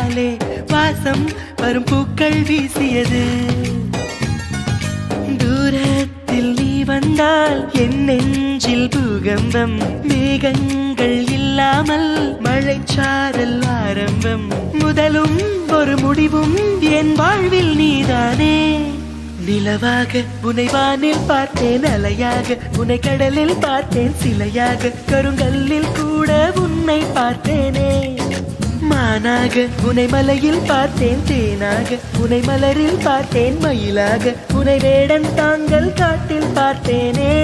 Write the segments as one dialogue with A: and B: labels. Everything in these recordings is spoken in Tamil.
A: விழியாலே வாசம் வரும் பூக்கள் வீசியது. தூரத்தில் நீ வந்தால் என் நெஞ்சில் பூகம்பம் மேகங்கள் இல்லாமல் மழைச்சாரல் ஆரம்பம். முதலும் ஒரு முடிவும் என் வாழ்வில் நீதானே. நிலவாக உனை வானில் பார்த்தேன் அலையாக உனை கடலில் பார்த்தேன் சிலையாக கருங்கல்லில் கூட உன்னை பார்த்தேனே. மானாக புனை மலையில் பார்த்தேன் தேனாக புனை மலரில் பார்த்தேன் மயிலாக புனைவேடன் வேடன் தாங்கள் காட்டில் பார்த்தேனே.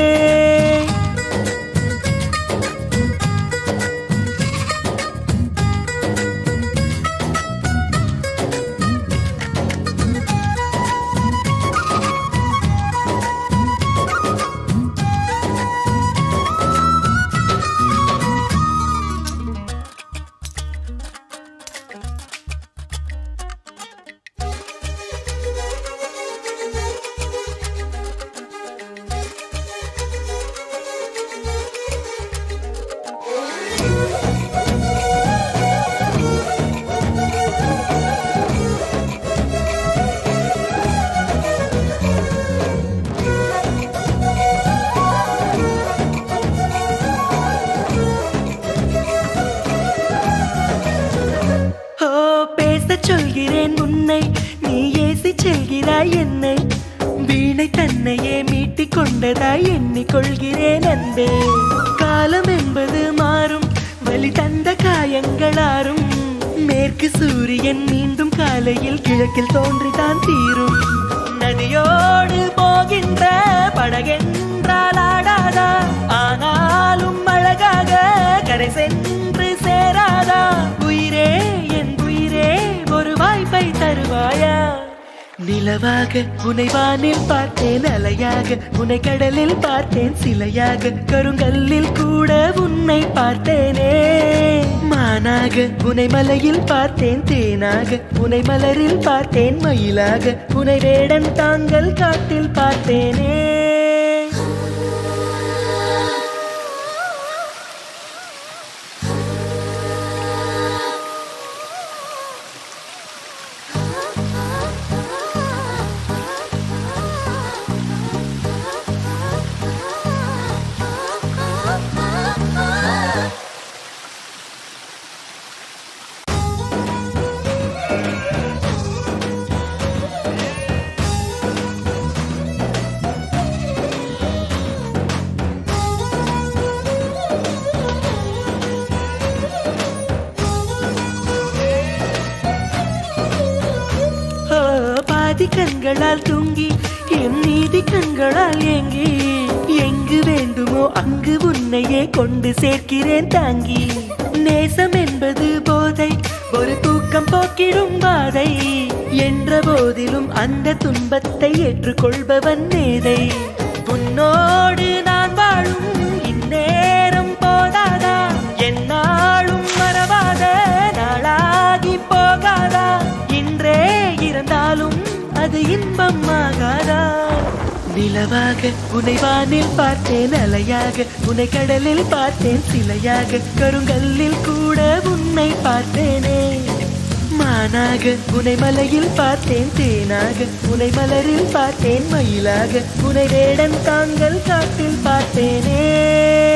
A: பேசச் சொல்கிறேன் உன்னை. நீ ஏசி செல்கிறாய் என்னை. வீணை தன்னையே மீட்டிக் கொண்டதாய் எண்ணிக்கொள்கிறேன் அன்பே. காலம் என்பது மாறும். வழி தந்த காயங்களாரும் மேற்கு சூரியன் மீண்டும் காலையில் கிழக்கில் தோன்றிதான் தீரும். நிலவாக உனை வானில் பார்த்தேன் அலையாக உனை கடலில் பார்த்தேன் சிலையாக கருங்கல்லில் கூட உன்னை பார்த்தேனே. மானாக உனை மலையில் பார்த்தேன் தேனாக உனை மலரில் பார்த்தேன் மயிலாக உனை வேடன் தாங்கள் காட்டில் பார்த்தேனே. கண்களால் தூங்கி என் நீதி கண்களால் ஏங்கி எங்கு வேண்டுமோ அங்கு உன்னையே கொண்டு சேர்க்கிறேன் தாங்கி. நேசம் என்பது போதை ஒரு தூக்கம் போக்கிடும் பாதை. என்ற போதிலும் அந்த துன்பத்தை ஏற்றுக்கொள்பவன் மேதை. உன்னோடு நான் வாழும் இந்நேரம் போதாத? அது இன்பம் ஆகாதா? நிலவாக உனை வானில் பார்த்தேன் அலையாக. உனை கடலில் பார்த்தேன் சிலையாக. கருங்கல்லில் கூட உன்னை பார்த்தேனே. மானாக உனை மலையில் பார்த்தேன் தேனாக. உனை மலரில் பார்த்தேன் மயிலாக. உனை வேடன் தாங்கள் காட்டில் பார்த்தேனே.